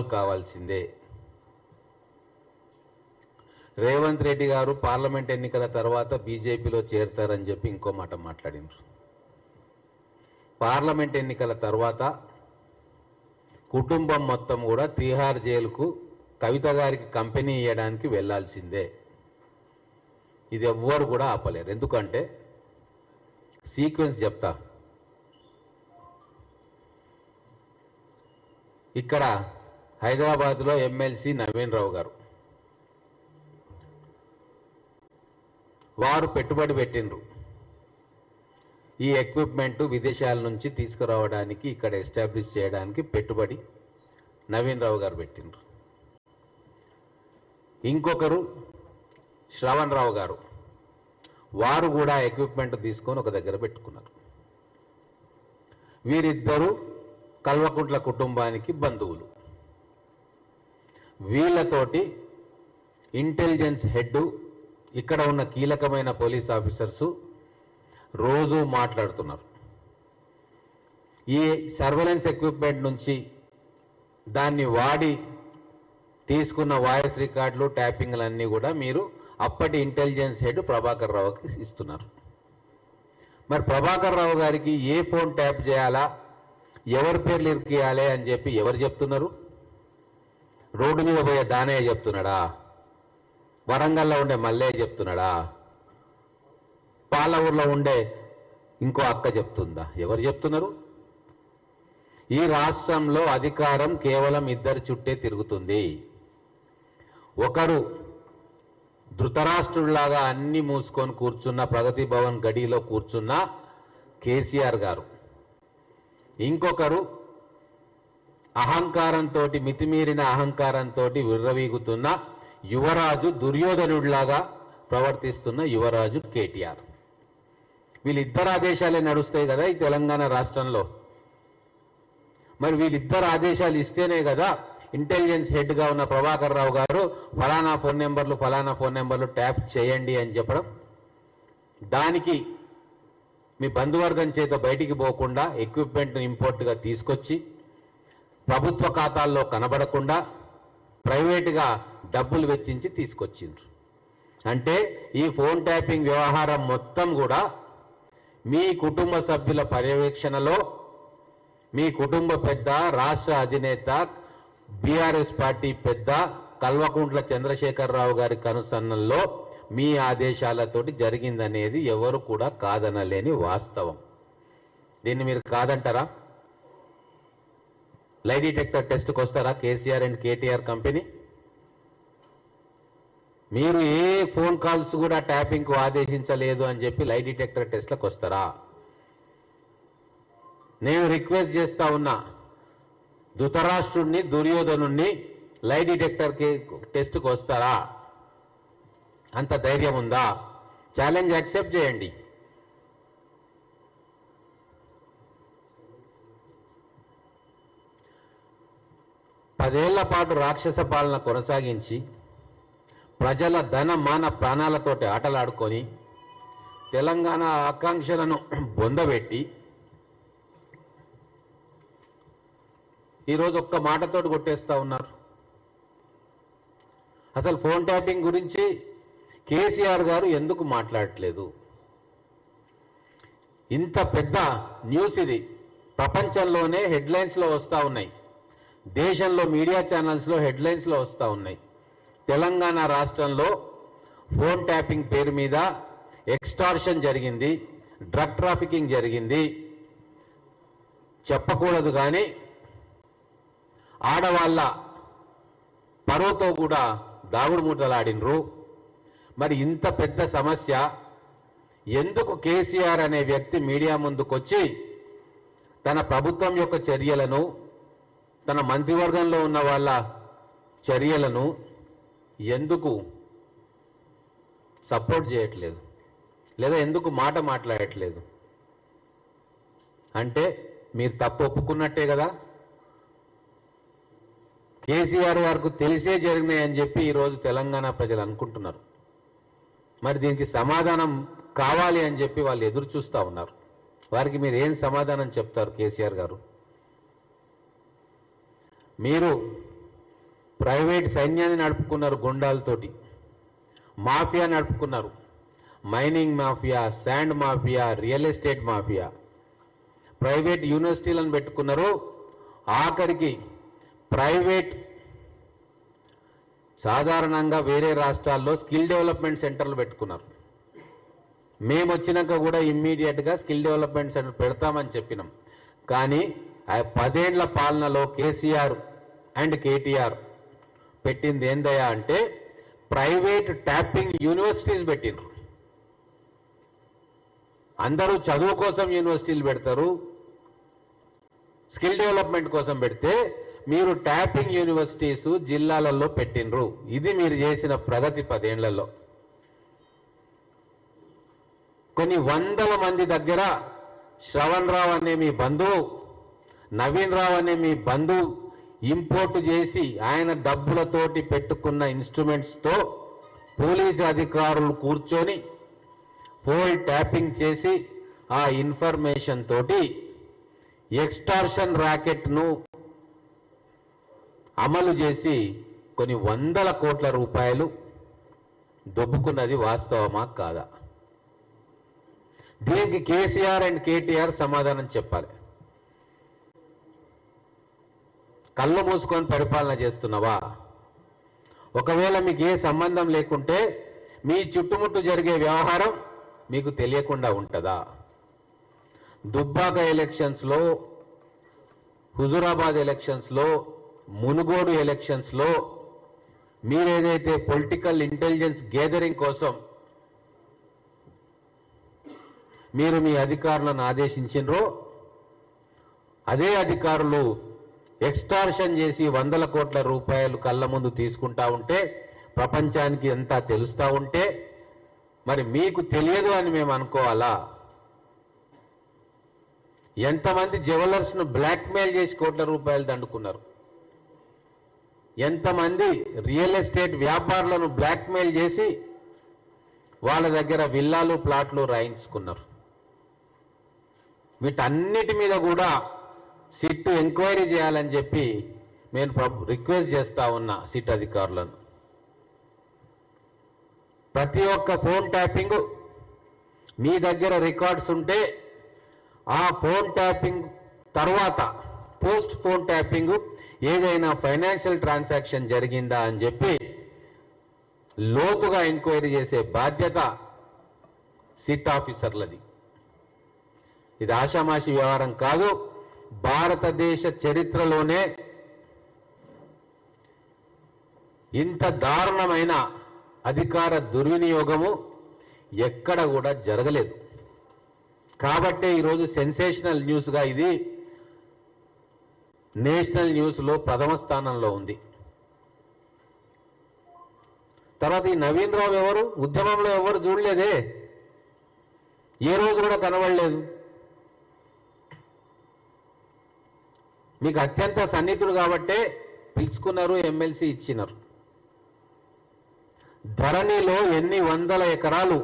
కావాల్సిందే. రేవంత్ రెడ్డి గారు పార్లమెంట్ ఎన్నికల తర్వాత బీజేపీలో చేరతారని చెప్పి ఇంకో మాట మాట్లాడినారు పార్లమెంట్ ఎన్నికల తర్వాత కుటుంబం మొత్తం కూడా తీహార్ జైలుకు కవిత గారికి కంపెనీ ఇవ్వడానికి వెళ్ళాల్సిందే ఇది ఎవ్వరు కూడా ఆపలేరు. ఎందుకంటే సీక్వెన్స్ చెప్తా. ఇక్కడ హైదరాబాద్లో ఎమ్మెల్సీ నవీన్ రావు గారు. వారు పెట్టుబడి పెట్టిండ్రు. ఈ ఎక్విప్మెంట్ విదేశాల నుంచి తీసుకురావడానికి ఇక్కడ ఎస్టాబ్లిష్ చేయడానికి పెట్టుబడి నవీన్ రావు గారు పెట్టిండ్రు. ఇంకొకరు శ్రవణ్ రావు గారు. వారు కూడా ఎక్విప్మెంట్ తీసుకొని ఒక దగ్గర పెట్టుకున్నారు. వీరిద్దరూ కల్వకుంట్ల కుటుంబానికి బంధువులు. వీళ్ళతోటి ఇంటెలిజెన్స్ హెడ్ ఇక్కడ ఉన్న కీలకమైన పోలీస్ ఆఫీసర్సు రోజు మాట్లాడుతున్నారు. ఈ సర్వేలెన్స్ ఎక్విప్మెంట్ నుంచి దాన్ని వాడి తీసుకున్న వాయిస్ రికార్డులు ట్యాపింగ్లు అన్నీ కూడా మీరు అప్పటి ఇంటెలిజెన్స్ హెడ్ ప్రభాకర్ రావుకి ఇస్తున్నారు. మరి ప్రభాకర్ రావు గారికి ఏ ఫోన్ ట్యాప్ చేయాలా? ఎవరి పేర్లు ఇరికియాలి అని చెప్పి ఎవరు చెప్తున్నారు? రోడ్డు మీద పోయే దానయ్య చెప్తున్నాడా? వరంగల్లో ఉండే మల్లయ్య చెప్తున్నాడా? పాల ఊర్లో ఉండే ఇంకో అక్క చెప్తుందా? ఎవరు చెప్తున్నారు? ఈ రాష్ట్రంలో అధికారం కేవలం ఇద్దరి చుట్టే తిరుగుతుంది. ఒకరు ధృతరాష్ట్రుడిలాగా అన్ని మూసుకొని కూర్చున్న ప్రగతి భవన్ గడిలో కూర్చున్న కేసీఆర్ గారు. ఇంకొకరు అహంకారంతో మితిమీరిన అహంకారంతో విర్రవీగుతున్న యువరాజు దుర్యోధనుడిలాగా ప్రవర్తిస్తున్న యువరాజు కేటీఆర్. వీళ్ళిద్దరు ఆదేశాలే నడుస్తాయి కదా ఈ తెలంగాణ రాష్ట్రంలో. మరి వీళ్ళిద్దరు ఆదేశాలు ఇస్తేనే కదా ఇంటెలిజెన్స్ హెడ్గా ఉన్న ప్రభాకర్ రావు గారు ఫలానా ఫోన్ నెంబర్లు ఫలానా ఫోన్ నెంబర్లు ట్యాప్ చేయండి అని చెప్పడం. దానికి మీ బంధువర్గం చేత బయటికి పోకుండా ఎక్విప్మెంట్ ఇంపోర్ట్గా తీసుకొచ్చి ప్రభుత్వ ఖాతాల్లో కనబడకుండా ప్రైవేటుగా డబ్బులు వెచ్చించి తీసుకొచ్చిండ్రు. అంటే ఈ ఫోన్ ట్యాపింగ్ వ్యవహారం మొత్తం కూడా మీ కుటుంబ సభ్యుల పర్యవేక్షణలో మీ కుటుంబ పెద్ద రాష్ట్ర అధినేత బీఆర్ఎస్ పార్టీ పెద్ద కల్వకుంట్ల చంద్రశేఖరరావు గారి కనుసన్నల్లో మీ ఆదేశాలతోటి జరిగిందనేది ఎవరు కూడా కాదనలేని వాస్తవం. దీన్ని మీరు కాదంటారా? లై డిటెక్టర్ టెస్ట్కి వస్తారా? కేసీఆర్ అండ్ కేటీఆర్ కంపెనీ మీరు ఏ ఫోన్ కాల్స్ కూడా ట్యాపింగ్కు ఆదేశించలేదు అని చెప్పి లై డిటెక్టర్ టెస్ట్లకు వస్తారా? నేను రిక్వెస్ట్ చేస్తా ఉన్నా ధృతరాష్ట్రుణ్ణి దుర్యోధనుణ్ణి లై డిటెక్టర్కి టెస్ట్కి వస్తారా? అంత ధైర్యం ఉందా? ఛాలెంజ్ యాక్సెప్ట్ చేయండి. పదేళ్ళ పాటు రాక్షస పాలన కొనసాగించి ప్రజల ధన మాన ప్రాణాలతోటి ఆటలాడుకొని తెలంగాణ ఆకాంక్షలను బొందబెట్టి ఈరోజు ఒక్క మాటతోటి కొట్టేస్తా ఉన్నారు. అసలు ఫోన్ ట్యాపింగ్ గురించి కేసీఆర్ గారు ఎందుకు మాట్లాడట్లేదు? ఇంత పెద్ద న్యూస్ ఇది. ప్రపంచంలోనే హెడ్లైన్స్లో వస్తూ ఉన్నాయి. దేశంలో మీడియా ఛానల్స్లో హెడ్లైన్స్లో వస్తూ ఉన్నాయి. తెలంగాణ రాష్ట్రంలో ఫోన్ ట్యాపింగ్ పేరు మీద ఎక్స్టార్షన్ జరిగింది డ్రగ్ ట్రాఫికింగ్ జరిగింది. చెప్పకూడదు కానీ ఆడవాళ్ళ పరువుతో కూడా దాగుడు మూటలాడినరు మరి ఇంత పెద్ద సమస్య ఎందుకు కేసీఆర్ అనే వ్యక్తి మీడియా ముందుకొచ్చి తన ప్రభుత్వం యొక్క చర్యలను తన మంత్రివర్గంలో ఉన్న వాళ్ళ చర్యలను ఎందుకు సపోర్ట్ చేయట్లేదు? లేదా ఎందుకు మాట మాట్లాడట్లేదు? అంటే మీరు తప్పు ఒప్పుకున్నట్టే కదా? కేసీఆర్ గారికి తెలిసే జరిగినాయని చెప్పి ఈరోజు తెలంగాణ ప్రజలు అనుకుంటున్నారు. మరి దీనికి సమాధానం కావాలి అని చెప్పి వాళ్ళు ఎదురు చూస్తూ ఉన్నారు. వారికి మీరు ఏం సమాధానం చెప్తారు కేసీఆర్ గారు? మీరు ప్రైవేట్ సైన్యాన్ని నడుపుకున్నారు గుండాలతోటి mafia నడుపుకున్నారు. Mining mafia sand mafia real estate mafia. Private యూనివర్సిటీలను పెట్టుకున్నారు. ఆఖరికి ప్రైవేట్ సాధారణంగా వేరే రాష్ట్రాల్లో స్కిల్ డెవలప్మెంట్ సెంటర్లు పెట్టుకున్నారు. మేము వచ్చినాక కూడా ఇమ్మీడియట్గా స్కిల్ డెవలప్మెంట్ సెంటర్ పెడతామని చెప్పినాం. కానీ ఆ పదేండ్ల పాలనలో కేసీఆర్ అండ్ కేటీఆర్ పెట్టింది ఏందయ్యా అంటే ప్రైవేట్ ట్యాపింగ్ యూనివర్సిటీస్ పెట్టిండ్రు. అందరూ చదువు కోసం యూనివర్సిటీలు పెడతారు. స్కిల్ డెవలప్మెంట్ కోసం పెడితే మీరు ట్యాపింగ్ యూనివర్సిటీస్ జిల్లాలలో పెట్టినరు ఇది మీరు చేసిన ప్రగతి పదేళ్ళలో కొన్ని వందల మంది దగ్గర శ్రవణ్ రావు అనే మీ బంధువు నవీన్ రావు అనే మీ బంధువు ఇంపోర్ట్ చేసి ఆయన డబ్బులతోటి పెట్టుకున్న ఇన్స్ట్రుమెంట్స్తో పోలీసు అధికారులు కూర్చొని ఫోల్ ట్యాపింగ్ చేసి ఆ ఇన్ఫర్మేషన్ తోటి ఎక్స్టార్షన్ ర్యాకెట్ను అమలు చేసి కొన్ని వందల కోట్ల రూపాయలు దొబ్బుకున్నది వాస్తవమా కాదా? దీనికి కేసీఆర్ అండ్ కేటీఆర్ సమాధానం చెప్పాలి. కళ్ళు మూసుకొని పరిపాలన చేస్తున్నావా? ఒకవేళ మీకు ఏ సంబంధం లేకుంటే మీ చుట్టుముట్టు జరిగే వ్యవహారం మీకు తెలియకుండా ఉంటుందా? దుబ్బాక ఎలక్షన్స్లో హుజురాబాద్ ఎలక్షన్స్లో మునుగోడు ఎలక్షన్స్లో మీరేదైతే పొలిటికల్ ఇంటెలిజెన్స్ గేదరింగ్ కోసం మీరు మీ అధికారులను ఆదేశించినరో అదే అధికారులు ఎక్స్టార్షన్ చేసి వందల కోట్ల రూపాయలు కళ్ళ ముందు తీసుకుంటా ఉంటే ప్రపంచానికి అంతా తెలుస్తూ ఉంటే మరి మీకు తెలియదు అని మేము అనుకోవాలా? ఎంతమంది జ్యువెలర్స్ను బ్లాక్మెయిల్ చేసి కోట్ల రూపాయలు దండుకున్నారు? ఎంతమంది రియల్ ఎస్టేట్ వ్యాపారులను బ్లాక్మెయిల్ చేసి వాళ్ళ దగ్గర విల్లాలు ప్లాట్లు రాయించుకున్నారు? వీటన్నిటి మీద కూడా సిట్ ఎంక్వైరీ చేయాలని చెప్పి నేను రిక్వెస్ట్ చేస్తా ఉన్నా సిట్ అధికారులను. ప్రతి ఒక్క ఫోన్ ట్యాపింగ్ మీ దగ్గర రికార్డ్స్ ఉంటే ఆ ఫోన్ ట్యాపింగ్ తర్వాత పోస్ట్ ఫోన్ ట్యాపింగ్ ఏదైనా ఫైనాన్షియల్ ట్రాన్సాక్షన్ జరిగిందా అని చెప్పి లోతుగా ఎంక్వైరీ చేసే బాధ్యత సిట్ ఆఫీసర్లది. ఇది ఆషామాషి వ్యవహారం కాదు. భారతదేశ చరిత్రలోనే ఇంత దారుణమైన అధికార దుర్వినియోగము ఎక్కడ కూడా జరగలేదు. కాబట్టే ఈరోజు సెన్సేషనల్ న్యూస్గా ఇది నేషనల్ న్యూస్లో ప్రథమ స్థానంలో ఉంది. తర్వాత ఈ నవీన్ రావు ఎవరు? ఉద్యమంలో ఎవరు చూడలేదే? ఏ రోజు కూడా కనబడలేదు. మీకు అత్యంత సన్నిహితుడు కాబట్టే పిలుచుకున్నారు ఎమ్మెల్సీ ఇచ్చినారు. ధరణిలో ఎన్ని వందల ఎకరాలు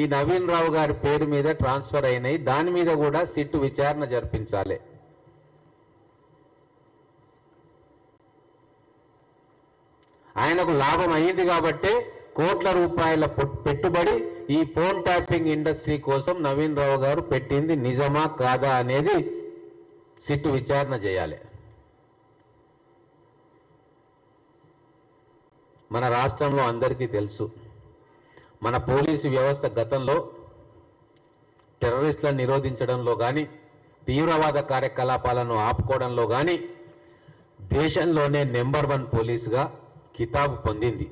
ఈ నవీన్ రావు గారి పేరు మీద ట్రాన్స్ఫర్ అయినాయి దాని మీద కూడా సిట్టు విచారణ జరిపించాలి. ఆయనకు లాభం అయ్యింది కాబట్టే కోట్ల రూపాయల పెట్టుబడి ఈ ఫోన్ ట్యాపింగ్ ఇండస్ట్రీ కోసం నవీన్ రావు గారు పెట్టింది నిజమా కాదా అనేది సిట్టు విచారణ చేయాలి. మన రాష్ట్రంలో అందరికీ తెలుసు మన పోలీసు వ్యవస్థ గతంలో టెర్రరిస్టులను నిరోధించడంలో కానీ తీవ్రవాద కార్యకలాపాలను ఆపుకోవడంలో కానీ దేశంలోనే నెంబర్ వన్ పోలీసుగా కితాబు పొందింది.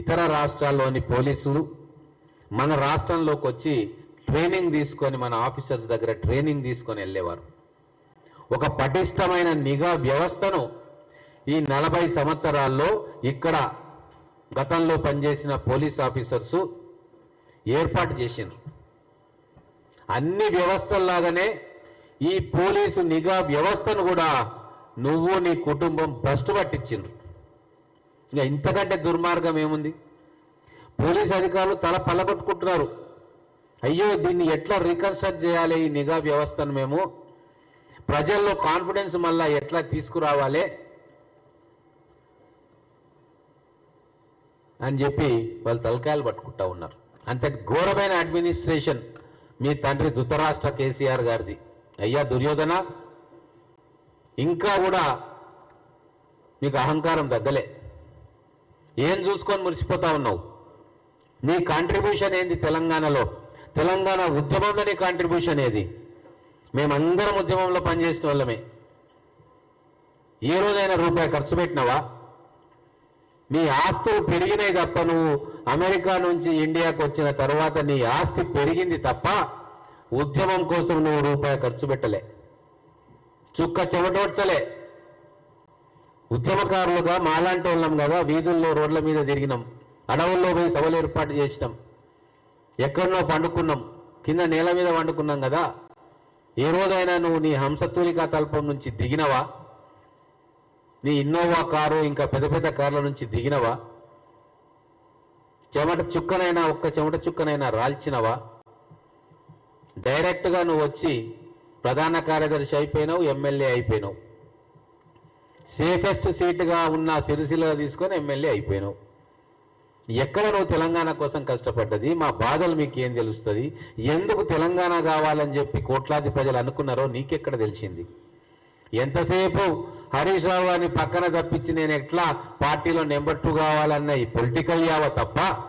ఇతర రాష్ట్రాల్లోని పోలీసులు మన రాష్ట్రంలోకి వచ్చి ట్రైనింగ్ తీసుకొని మన ఆఫీసర్స్ దగ్గర ట్రైనింగ్ తీసుకొని వెళ్ళేవారు. ఒక పటిష్టమైన నిఘా వ్యవస్థను ఈ నలభై సంవత్సరాల్లో ఇక్కడ గతంలో పనిచేసిన పోలీస్ ఆఫీసర్సు ఏర్పాటు చేసిండ్రు. అన్ని వ్యవస్థల్లాగానే ఈ పోలీసు నిఘా వ్యవస్థను కూడా నువ్వు నీ కుటుంబం భ్రష్టు పట్టించిండ్రు. ఇంకా ఇంతకంటే దుర్మార్గం ఏముంది? పోలీస్ అధికారులు తల పల్లగొట్టుకుంటున్నారు అయ్యో దీన్ని ఎట్లా రీకన్స్ట్రక్ట్ చేయాలి ఈ నిఘా వ్యవస్థను మేము? ప్రజల్లో కాన్ఫిడెన్స్ మళ్ళా ఎట్లా తీసుకురావాలి అని చెప్పి వాళ్ళు తలకాయలు పట్టుకుంటా ఉన్నారు. అంత ఘోరమైన అడ్మినిస్ట్రేషన్ మీ తండ్రి ధృతరాష్ట్ర కేసీఆర్ గారిది. అయ్యా దుర్యోధన ఇంకా కూడా నీకు అహంకారం తగ్గలే. ఏం చూసుకొని మురిసిపోతా ఉన్నావు? నీ కాంట్రిబ్యూషన్ ఏంది తెలంగాణలో? తెలంగాణ ఉద్యమంలో నీ కాంట్రిబ్యూషన్ ఏది? మేమందరం ఉద్యమంలో పనిచేసిన వాళ్ళమే. ఏ రోజైనా రూపాయి ఖర్చు పెట్టినావా? నీ ఆస్తులు పెరిగినాయి తప్ప నువ్వు అమెరికా నుంచి ఇండియాకు వచ్చిన తర్వాత నీ ఆస్తి పెరిగింది తప్ప ఉద్యమం కోసం నువ్వు రూపాయి ఖర్చు పెట్టలే. చుక్క చెమటోడ్చలే. ఉద్యమకారులుగా మాలాంటి వాళ్ళం కదా వీధుల్లో రోడ్ల మీద తిరిగినాం. అడవుల్లో పోయి సభలు ఏర్పాటు చేసినాం. ఎక్కడనో పండుకున్నాం. కింద నేల మీద వండుకున్నాం కదా. ఏ రోజైనా నువ్వు నీ హంసతూలికా తల్పం నుంచి దిగినవా? నీ ఇన్నోవా కారు ఇంకా పెద్ద పెద్ద కార్ల నుంచి దిగినవా? చెమట చుక్కనైనా ఒక్క చెమట చుక్కనైనా రాల్చినవా? డైరెక్ట్గా నువ్వు వచ్చి ప్రధాన కార్యదర్శి అయిపోయినావు ఎమ్మెల్యే అయిపోయినావు. సేఫెస్ట్ సీటుగా ఉన్న సిరిసిల్ల తీసుకొని ఎమ్మెల్యే అయిపోయినావు. ఎక్కడ నువ్వు తెలంగాణ కోసం కష్టపడ్డది? మా బాధలు మీకు ఏం తెలుస్తుంది? ఎందుకు తెలంగాణ కావాలని చెప్పి కోట్లాది ప్రజలు అనుకున్నారో నీకెక్కడ తెలిసింది? ఎంతసేపు హరీష్ రావు గారిని పక్కన తప్పించి నేను ఎట్లా పార్టీలో నెంబర్ టూ కావాలన్న ఈ పొలిటికల్ యావ తప్ప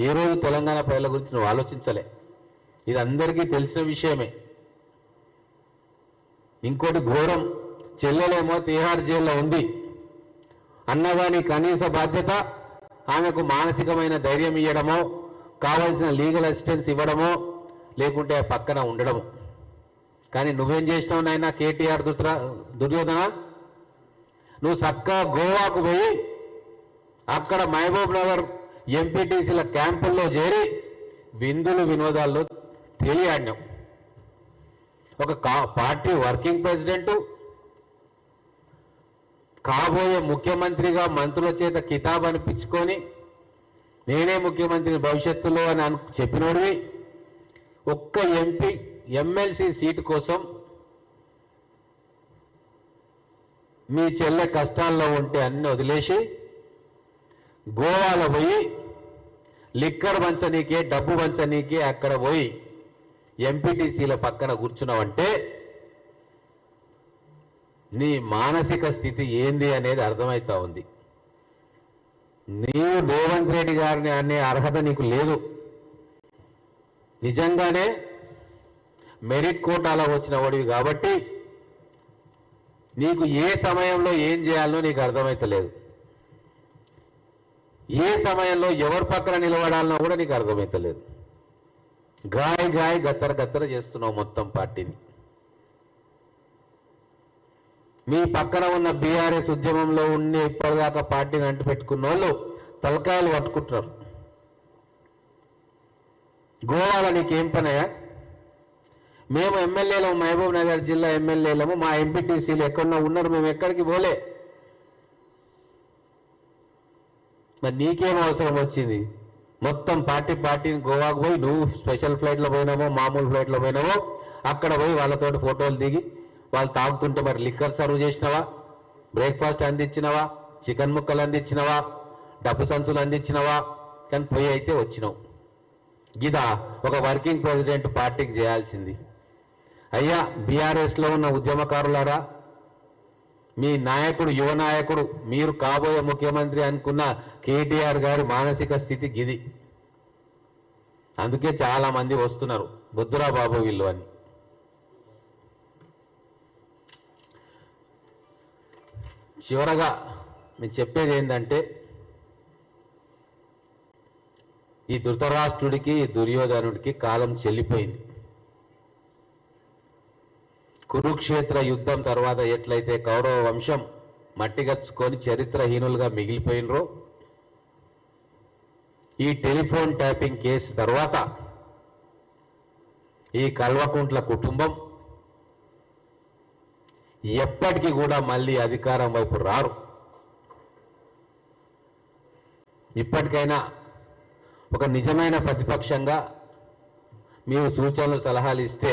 ఏ రోజు తెలంగాణ ప్రజల గురించి నువ్వు ఆలోచించలే. ఇది అందరికీ తెలిసిన విషయమే. ఇంకోటి ఘోరం. చెల్లెలేమో తీహార్ జైల్లో ఉంది. అన్నగాని కనీస బాధ్యత ఆమెకు మానసికమైన ధైర్యం ఇవ్వడమో కావాల్సిన లీగల్ అసిస్టెన్స్ ఇవ్వడమో లేకుంటే పక్కన ఉండడము. కానీ నువ్వేం చేసినావు నాయన కేటీఆర్ దుత్ర దుర్యోధన? నువ్వు చక్కగా గోవాకు పోయి అక్కడ మహబూబ్ నగర్ ఎంపీటీసీల క్యాంపుల్లో చేరి విందులు వినోదాల్లో తేలియాడినావు. ఒక కా- పార్టీ వర్కింగ్ ప్రెసిడెంటు కాబోయే ముఖ్యమంత్రిగా మంత్రుల చేత కితాబ్ అనిపించుకొని నేనే ముఖ్యమంత్రి భవిష్యత్తులో అని అను చెప్పినోడివి. ఒక్క ఎంపీ ఎమ్మెల్సీ సీటు కోసం మీ చెల్లె కష్టాల్లో ఉంటే అన్ని వదిలేసి గోవాలో పోయి లిక్కర్ పంచనీకే డబ్బు పంచనీకే అక్కడ పోయి ఎంపీటీసీల పక్కన కూర్చున్నావంటే నీ మానసిక స్థితి ఏంది అనేది అర్థమవుతా ఉంది. నీవు రేవంత్ రెడ్డి గారిని అనే అర్హత నీకు లేదు. నిజంగానే మెరిట్ కోటాలో వచ్చిన వాడివి కాబట్టి నీకు ఏ సమయంలో ఏం చేయాలో నీకు అర్థమైతలేదు ఏ సమయంలో ఎవరి పక్కన నిలబడాలనో కూడా నీకు అర్థమైతలేదు గాయ గాయ గత్తర గత్తర చేస్తున్నావు మొత్తం పార్టీని. మీ పక్కన ఉన్న బీఆర్ఎస్ ఉద్యమంలో ఉండి ఇప్పటిదాకా పార్టీని అంటు పెట్టుకున్న వాళ్ళు తలకాయలు పట్టుకుంటున్నారు. గోవాలో నీకేం పనయా మేము ఎమ్మెల్యేలము మహబూబ్ నగర్ జిల్లా ఎమ్మెల్యేలము మా ఎంపీటీసీలు ఎక్కడన్నా ఉన్నారు మేము ఎక్కడికి పోలే. మరి నీకేం అవసరం వచ్చింది? మొత్తం పార్టీ పార్టీని గోవాకు పోయి నువ్వు స్పెషల్ ఫ్లైట్లో పోయినామో మామూలు ఫ్లైట్లో పోయినామో అక్కడ పోయి వాళ్ళతోటి ఫోటోలు దిగి వాళ్ళు తాగుతుంటే మరి లిక్కర్ సర్వ్ చేసినావా? బ్రేక్ఫాస్ట్ అందించినవా? చికెన్ ముక్కలు అందించినవా? డబ్బు సంచులు అందించినవా? కానీ పోయి అయితే వచ్చినావు గిదా ఒక వర్కింగ్ ప్రెసిడెంట్ పార్టీకి చేయాల్సింది. అయ్యా బీఆర్ఎస్లో ఉన్న ఉద్యమకారులారా మీ నాయకుడు యువ నాయకుడు మీరు కాబోయే ముఖ్యమంత్రి అనుకున్న కేటీఆర్ గారి మానసిక స్థితి గిది. అందుకే చాలామంది వస్తున్నారు బుద్ధురా బాబు వీళ్ళు అని. చివరగా నేను చెప్పేది ఏంటంటే ఈ ధృతరాష్ట్రుడికి దుర్యోధనుడికి కాలం చెల్లిపోయింది. కురుక్షేత్ర యుద్ధం తర్వాత ఎట్లయితే కౌరవ వంశం మట్టిగచ్చుకొని చరిత్రహీనులుగా మిగిలిపోయినరో ఈ టెలిఫోన్ ట్యాపింగ్ కేసు తర్వాత ఈ కల్వకుంట్ల కుటుంబం ఎప్పటికీ కూడా మళ్ళీ అధికారం వైపు రారు. ఇప్పటికైనా ఒక నిజమైన ప్రతిపక్షంగా మీరు సూచనలు సలహాలు ఇస్తే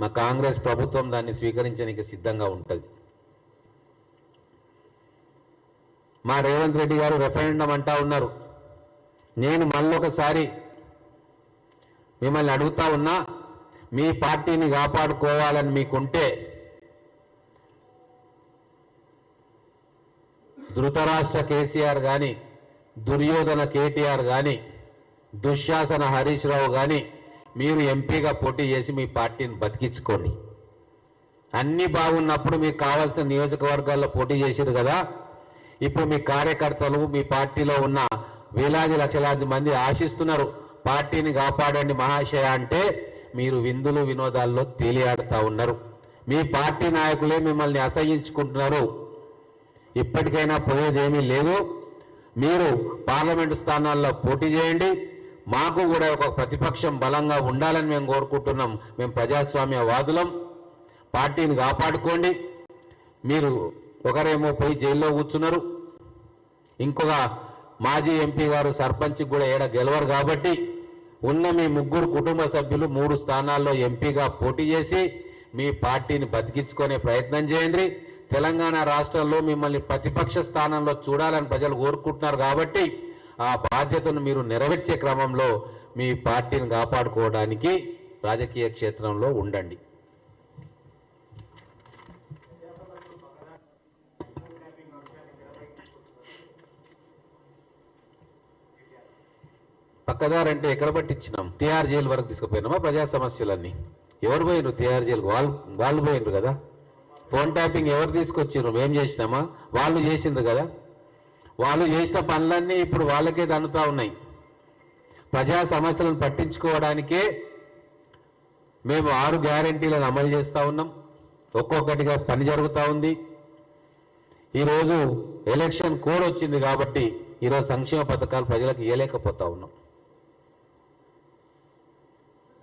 మా కాంగ్రెస్ ప్రభుత్వం దాన్ని స్వీకరించడానికి సిద్ధంగా ఉంటుంది. మా రేవంత్ రెడ్డి గారు రెఫరెండం అంటా ఉన్నారు. నేను మళ్ళొకసారి మిమ్మల్ని అడుగుతా ఉన్నా మీ పార్టీని కాపాడుకోవాలని మీకుంటే ధృతరాష్ట్ర కేసీఆర్ కానీ దుర్యోధన కేటీఆర్ కానీ దుశ్శాసన హరీష్ రావు కానీ మీరు ఎంపీగా పోటీ చేసి మీ పార్టీని బతికించుకోండి. అన్నీ బాగున్నప్పుడు మీకు కావాల్సిన నియోజకవర్గాల్లో పోటీ చేశారు కదా. ఇప్పుడు మీ కార్యకర్తలు మీ పార్టీలో ఉన్న వేలాది లక్షలాది మంది ఆశిస్తున్నారు పార్టీని కాపాడండి మహాశయ అంటే మీరు విందులు వినోదాల్లో తేలియాడుతూ ఉన్నారు. మీ పార్టీ నాయకులే మిమ్మల్ని అసహించుకుంటున్నారు. ఇప్పటికైనా పోయేదేమీ లేదు. మీరు పార్లమెంటు స్థానాల్లో పోటీ చేయండి. మాకు కూడా ఒక ప్రతిపక్షం బలంగా ఉండాలని మేము కోరుకుంటున్నాం. మేము ప్రజాస్వామ్య వాదులం. పార్టీని కాపాడుకోండి. మీరు ఒకరేమో పోయి జైల్లో కూర్చున్నారు. ఇంకొక మాజీ ఎంపీ గారు సర్పంచ్ కూడా ఏడ గెలవరు కాబట్టి ఉన్న మీ ముగ్గురు కుటుంబ సభ్యులు మూడు స్థానాల్లో ఎంపీగా పోటీ చేసి మీ పార్టీని బతికించుకునే ప్రయత్నం చేయండి. తెలంగాణ రాష్ట్రంలో మిమ్మల్ని ప్రతిపక్ష స్థానంలో చూడాలని ప్రజలు కోరుకుంటున్నారు కాబట్టి ఆ బాధ్యతను మీరు నెరవేర్చే క్రమంలో మీ పార్టీని కాపాడుకోవడానికి రాజకీయ క్షేత్రంలో ఉండండి. పక్కదారంటే ఎక్కడ పట్టించినాం? టీఆర్ జైలు వరకు తీసుకుపోయినామా? ప్రజా సమస్యలన్నీ. ఎవరు పోయినరు టీఆర్ జైలు వాళ్ళు వాళ్ళు పోయినరు కదా? ఫోన్ ట్యాపింగ్ ఎవరు తీసుకొచ్చిండ్రు మేము చేసినామా? వాళ్ళు చేసిండ్రు కదా? వాళ్ళు చేసిన పనులన్నీ ఇప్పుడు వాళ్ళకే దన్నుతూ ఉన్నాయి. ప్రజా సమస్యలను పట్టించుకోవడానికే మేము ఆరు గ్యారంటీలను అమలు చేస్తూ ఉన్నాం. ఒక్కొక్కటిగా పని జరుగుతూ ఉంది. ఈరోజు ఎలక్షన్ కోడ్ వచ్చింది కాబట్టి ఈరోజు సంక్షేమ పథకాలు ప్రజలకు ఇవ్వలేకపోతా ఉన్నాం.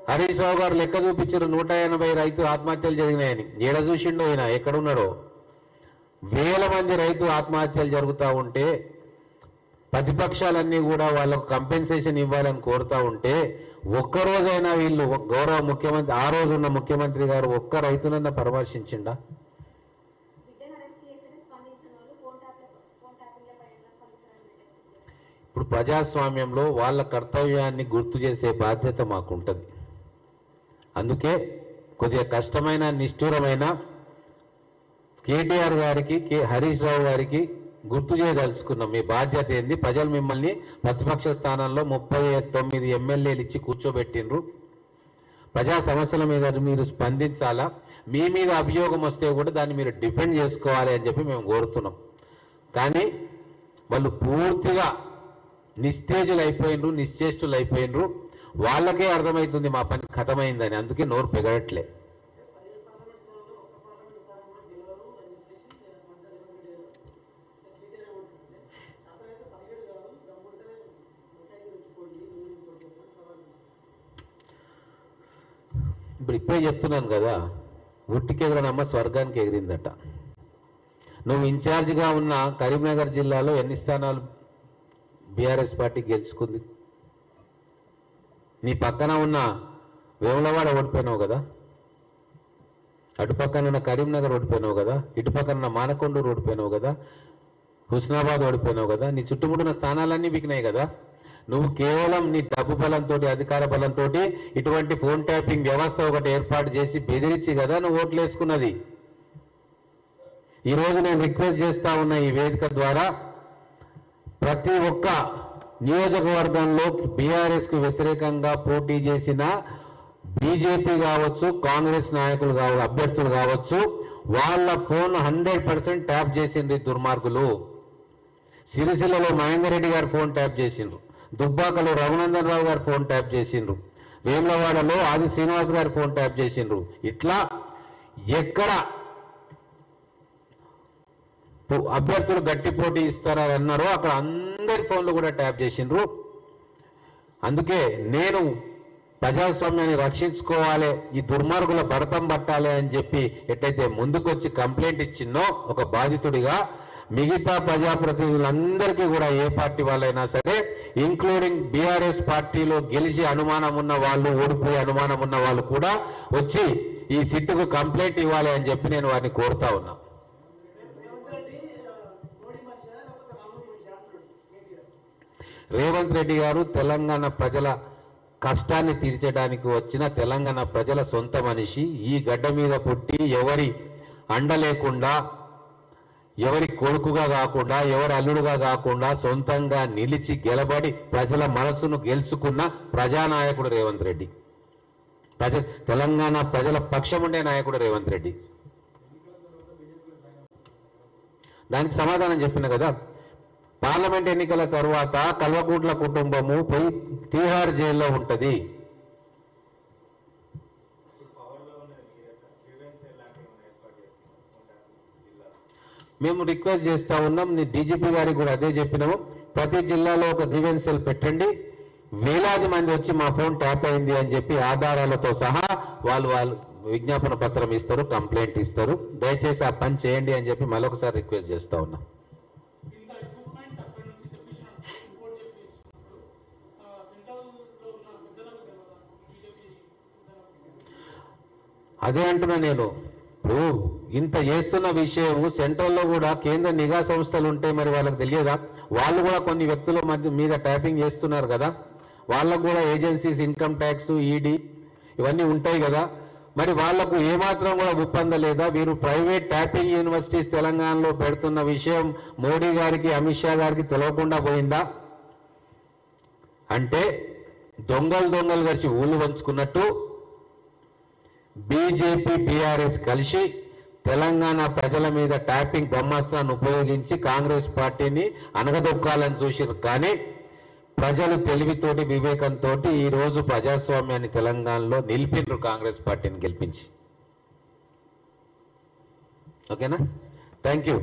హరీష్ రావు గారు లెక్క చూపించారు నూట ఎనభై రైతు ఆత్మహత్యలు జరిగినాయని. ఏడ చూసిండో ఆయన ఎక్కడున్నాడో? వేల మంది రైతు ఆత్మహత్యలు జరుగుతూ ఉంటే ప్రతిపక్షాలన్నీ కూడా వాళ్ళకు కంపెన్సేషన్ ఇవ్వాలని కోరుతూ ఉంటే ఒక్కరోజైనా వీళ్ళు గౌరవ ముఖ్యమంత్రి ఆ రోజున్న ముఖ్యమంత్రి గారు ఒక్క రైతునన్నా పరామర్శించిండా? ఇప్పుడు ప్రజాస్వామ్యంలో వాళ్ళ కర్తవ్యాన్ని గుర్తు చేసే బాధ్యత మాకుంటుంది. అందుకే కొద్దిగా కష్టమైన నిష్ఠూరమైన కేటీఆర్ గారికి కే హరీష్ రావు గారికి గుర్తు చేయదలుచుకున్నాం. మీ బాధ్యత ఏంది? ప్రజలు మిమ్మల్ని ప్రతిపక్ష స్థానంలో ముప్పై తొమ్మిది ఎమ్మెల్యేలు ఇచ్చి కూర్చోబెట్టిండ్రు. ప్రజా సమస్యల మీద మీరు స్పందించాలా? మీ మీద అభియోగం వస్తే కూడా దాన్ని మీరు డిఫెండ్ చేసుకోవాలి అని చెప్పి మేము కోరుతున్నాం. కానీ వాళ్ళు పూర్తిగా నిస్తేజులు అయిపోయినరు నిశ్చేష్టులు అయిపోయినరు వాళ్ళకే అర్థమవుతుంది మా పని ఖతమైందని అందుకే నోరు పెగడట్లే. ఇప్పుడు ఇప్పుడే చెప్తున్నాను కదా ఉట్టికి ఎగరనమ్మ స్వర్గానికి ఎగిరిందట. నువ్వు ఇన్ఛార్జిగా ఉన్న కరీంనగర్ జిల్లాలో ఎన్ని స్థానాలు బీఆర్ఎస్ పార్టీ గెలుచుకుంది? నీ పక్కన ఉన్న వేములవాడ ఓడిపోయినావు కదా? అటు పక్కన ఉన్న కరీంనగర్ ఓడిపోయినావు కదా? ఇటు పక్కన ఉన్న మానకొండూరు ఓడిపోయినావు కదా? హుస్నాబాద్ ఓడిపోయినావు కదా? నీ చుట్టుముట్టిన స్థానాలన్నీ బిగినాయి కదా? నువ్వు కేవలం నీ డబ్బు బలంతో అధికార బలంతో ఇటువంటి ఫోన్ ట్యాపింగ్ వ్యవస్థ ఒకటి ఏర్పాటు చేసి బెదిరించి కదా నువ్వు ఓట్లు వేసుకున్నది? ఈరోజు నేను రిక్వెస్ట్ చేస్తా ఉన్న ఈ వేదిక ద్వారా ప్రతి ఒక్క నియోజకవర్గంలో బీఆర్ఎస్కు వ్యతిరేకంగా పోటీ చేసిన బీజేపీ కావచ్చు కాంగ్రెస్ నాయకులు కావచ్చు అభ్యర్థులు కావచ్చు వాళ్ళ ఫోన్ హండ్రెడ్ పర్సెంట్ ట్యాప్ చేసింది దుర్మార్గులు. సిరిసిల్లలో మహేందర్ రెడ్డి గారు ఫోన్ ట్యాప్ చేసిండ్రు. దుబ్బాకలో రఘునందన్ రావు గారు ఫోన్ ట్యాప్ చేసిండ్రు. వేములవాడలో ఆది శ్రీనివాస్ గారు ఫోన్ ట్యాప్ చేసిండ్రు. ఇట్లా ఎక్కడ అభ్యర్థులు గట్టి పోటీ ఇస్తారని అన్నారో అక్కడ అందరి ఫోన్లు కూడా ట్యాప్ చేసిండ్రు. అందుకే నేను ప్రజాస్వామ్యాన్ని రక్షించుకోవాలి ఈ దుర్మార్గుల భరతం పట్టాలి అని చెప్పి ఎట్టయితే ముందుకొచ్చి కంప్లైంట్ ఇచ్చిందో ఒక బాధితుడిగా మిగతా ప్రజాప్రతినిధులందరికీ కూడా ఏ పార్టీ వాళ్ళైనా సరే ఇంక్లూడింగ్ బీఆర్ఎస్ పార్టీలో గెలిచి అనుమానం ఉన్న వాళ్ళు ఓడిపోయే అనుమానం ఉన్న వాళ్ళు కూడా వచ్చి ఈ సిట్టుకు కంప్లైంట్ ఇవ్వాలి అని చెప్పి నేను వారిని కోరుతా ఉన్నా. రేవంత్ రెడ్డి గారు తెలంగాణ ప్రజల కష్టాన్ని తీర్చడానికి వచ్చిన తెలంగాణ ప్రజల సొంత మనిషి. ఈ గడ్డ మీద పుట్టి ఎవరి అండ లేకుండా ఎవరి కొడుకుగా కాకుండా ఎవరి అల్లుడుగా కాకుండా సొంతంగా నిలిచి గెలబడి ప్రజల మనసును గెలుచుకున్న ప్రజానాయకుడు రేవంత్ రెడ్డి. ప్రజ తెలంగాణ ప్రజల పక్షముండే నాయకుడు రేవంత్ రెడ్డి. దానికి సమాధానం చెప్పిన కదా? పార్లమెంట్ ఎన్నికల తర్వాత కల్వకుంట్ల కుటుంబము పోయి తీహార్ జైల్లో ఉంటుంది. మేము రిక్వెస్ట్ చేస్తూ ఉన్నాం నీ డీజీపీ గారికి కూడా అదే చెప్పినాము. ప్రతి జిల్లాలో ఒక గ్రీవెన్స్ సెల్ పెట్టండి. వేలాది మంది వచ్చి మా ఫోన్ ట్యాప్ అయింది అని చెప్పి ఆధారాలతో సహా వాళ్ళు వాళ్ళు విజ్ఞాపన పత్రం ఇస్తారు కంప్లైంట్ ఇస్తారు. దయచేసి ఆ పని చేయండి అని చెప్పి మరొకసారి రిక్వెస్ట్ చేస్తా ఉన్నాం ఇంత ఎక్విప్మెంట్ అక్కడి నుంచి తెప్పించినప్పుడు ఇంపోర్ట్ చేపించినప్పుడు సెంట్రల్లో ఉన్న పెద్దలకు తెలియదా బీజేపీ అదే అంటున్నా నేను. ఇప్పుడు ఇంత చేస్తున్న విషయం సెంట్రల్లో కూడా కేంద్ర నిఘా సంస్థలు ఉంటే మరి వాళ్ళకి తెలియదా? వాళ్ళు కూడా కొన్ని వ్యక్తుల మధ్య మీద ట్యాపింగ్ చేస్తున్నారు కదా. వాళ్ళకు కూడా ఏజెన్సీస్ ఇన్కమ్ ట్యాక్స్ ఈడీ ఇవన్నీ ఉంటాయి కదా. మరి వాళ్ళకు ఏమాత్రం కూడా ఒప్పందం లేదా? వీరు ప్రైవేట్ ట్యాపింగ్ యూనివర్సిటీస్ తెలంగాణలో పెడుతున్న విషయం మోడీ గారికి అమిత్ షా గారికి తెలియకుండా పోయిందా? అంటే దొంగలు దొంగలు కలిసి ఊళ్ళు పంచుకున్నట్టు బీజేపీ బీఆర్ఎస్ కలిసి తెలంగాణ ప్రజల మీద ట్యాపింగ్ బ్రహ్మాస్త్రాన్ని ఉపయోగించి కాంగ్రెస్ పార్టీని అనగదొక్కాలని చూసారు కానీ ప్రజలు తెలివితోటి వివేకంతో ఈ రోజు ప్రజాస్వామ్యాన్ని తెలంగాణలో నిలిపిండ్రు కాంగ్రెస్ పార్టీని గెలిపించి. ఓకేనా? Thank you